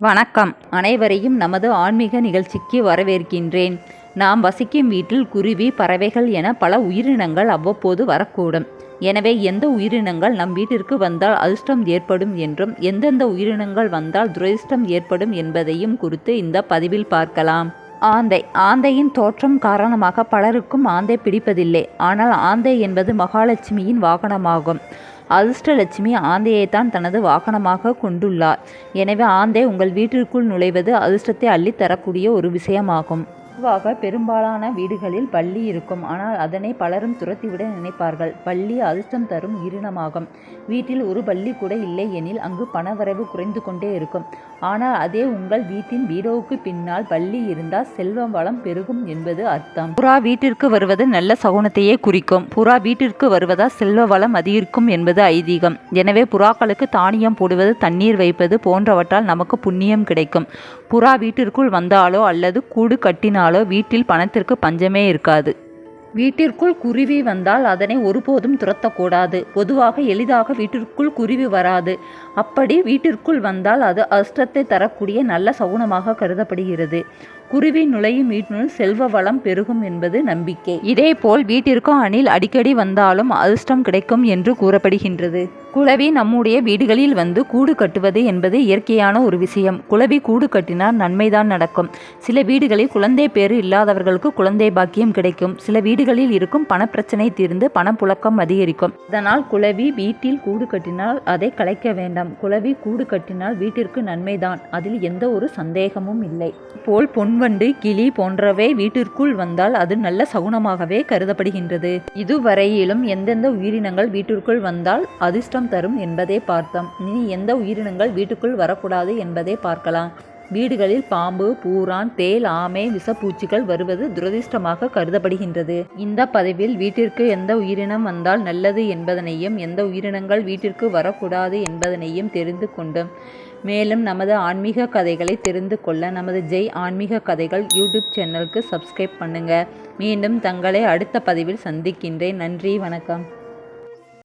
வணக்கம். அனைவரையும் நமது ஆன்மீக நிகழ்ச்சிக்கு வரவேற்கின்றேன். நாம் வசிக்கும் வீட்டில் குருவி பறவைகள் என பல உயிரினங்கள் அவ்வப்போது வரக்கூடும். எனவே எந்த உயிரினங்கள் நம் வீட்டிற்கு வந்தால் அதிர்ஷ்டம் ஏற்படும் என்றும் எந்தெந்த உயிரினங்கள் வந்தால் துரதிர்ஷ்டம் ஏற்படும் என்பதையும் குறித்து இந்த பதிவில் பார்க்கலாம். ஆந்தை. ஆந்தையின் தோற்றம் காரணமாக பலருக்கும் ஆந்தை பிடிப்பதில்லை. ஆனால் ஆந்தை என்பது மகாலட்சுமியின் வாகனமாகும். அதிர்ஷ்டலட்சுமி ஆந்தையைத்தான் தனது வாகனமாக கொண்டுள்ளார். எனவே ஆந்தை உங்கள் வீட்டிற்குள் நுழைவது அதிர்ஷ்டத்தை அள்ளித் தரக்கூடிய ஒரு விஷயமாகும். பொதுவாக பெரும்பாலான வீடுகளில் பள்ளி இருக்கும். ஆனால் அதனை பலரும் துரத்திவிட நினைப்பார்கள். பள்ளி அதிர்ஷ்டம் தரும் உயிரினமாகும். வீட்டில் ஒரு பள்ளி கூட இல்லை எனில் அங்கு பணவரவு குறைந்து கொண்டே இருக்கும். ஆனால் அதே உங்கள் வீட்டின் வீடோவுக்கு பின்னால் பள்ளி இருந்தால் செல்வம் வளம் பெருகும் என்பது அர்த்தம். புறா வீட்டிற்கு வருவது நல்ல சகுனத்தையே குறிக்கும். புறா வீட்டிற்கு வருவதால் செல்வ வளம் அதிகரிக்கும் என்பது ஐதீகம். எனவே புறாக்களுக்கு தானியம் போடுவது தண்ணீர் வைப்பது போன்றவற்றால் நமக்கு புண்ணியம் கிடைக்கும். புறா வீட்டிற்குள் வந்தாலோ அல்லது கூடு கட்டினாலோ வீட்டில் பணத்திற்கு பஞ்சமே இருக்காது. வீட்டிற்குள் குருவி வந்தால் அதனை ஒருபோதும் துரத்தக்கூடாது. பொதுவாக எளிதாக வீட்டிற்குள் குருவி வராது. அப்படி வீட்டிற்குள் வந்தால் அது அஷ்டத்தை தரக்கூடிய நல்ல சகுனமாக கருதப்படுகிறது. குருவி நுழையும் வீட்டினுள் செல்வ வளம் பெருகும் என்பது நம்பிக்கை. இதேபோல் வீட்டிற்கு அணில் அடிக்கடி வந்தாலும் அதிர்ஷ்டம் கிடைக்கும் என்று கூறப்படுகின்றது. குளவி நம்முடைய வீடுகளில் வந்து கூடு கட்டுவது என்பது இயற்கையான ஒரு விஷயம். குளவி கூடு கட்டினால் நன்மைதான் நடக்கும். சில வீடுகளில் குழந்தை பேறு இல்லாதவர்களுக்கு குழந்தை பாக்கியம் கிடைக்கும். சில வீடுகளில் இருக்கும் பணப்பிரச்சனை தீர்ந்து பணப்புழக்கம் அதிகரிக்கும். அதனால் குளவி வீட்டில் கூடு கட்டினால் அதை கலைக்க வேண்டாம். குளவி கூடு கட்டினால் வீட்டிற்கு நன்மைதான். அதில் எந்த ஒரு சந்தேகமும் இல்லை. போல் பொன்வண்டு கிளி போன்றவை வீட்டிற்குள் வந்தால் அது நல்ல சகுனமாகவே கருதப்படுகின்றது. இதுவரையிலும் எந்தெந்த உயிரினங்கள் வீட்டிற்குள் வந்தால் அதிர்ஷ்டம் தரும் என்பதை பார்த்தோம். இனி எந்த உயிரினங்கள் வீட்டுக்குள் வரக்கூடாது என்பதை பார்க்கலாம். வீடுகளில் பாம்பு பூரான் தேல் ஆமை விஷப்பூச்சிகள் வருவது துரதிர்ஷ்டமாக கருதப்படுகின்றது. இந்த பதிவில் வீட்டிற்கு எந்த உயிரினம் வந்தால் நல்லது என்பதனையும் எந்த உயிரினங்கள் வீட்டிற்கு வரக்கூடாது என்பதனையும் தெரிந்து கொண்டோம். மேலும் நமது ஆன்மீக கதைகளை தெரிந்து கொள்ள நமது ஜெய் ஆன்மீக கதைகள் யூடியூப் சேனலுக்கு சப்ஸ்கிரைப் பண்ணுங்க. மீண்டும் தங்களை அடுத்த பதிவில் சந்திக்கின்றேன். நன்றி வணக்கம்.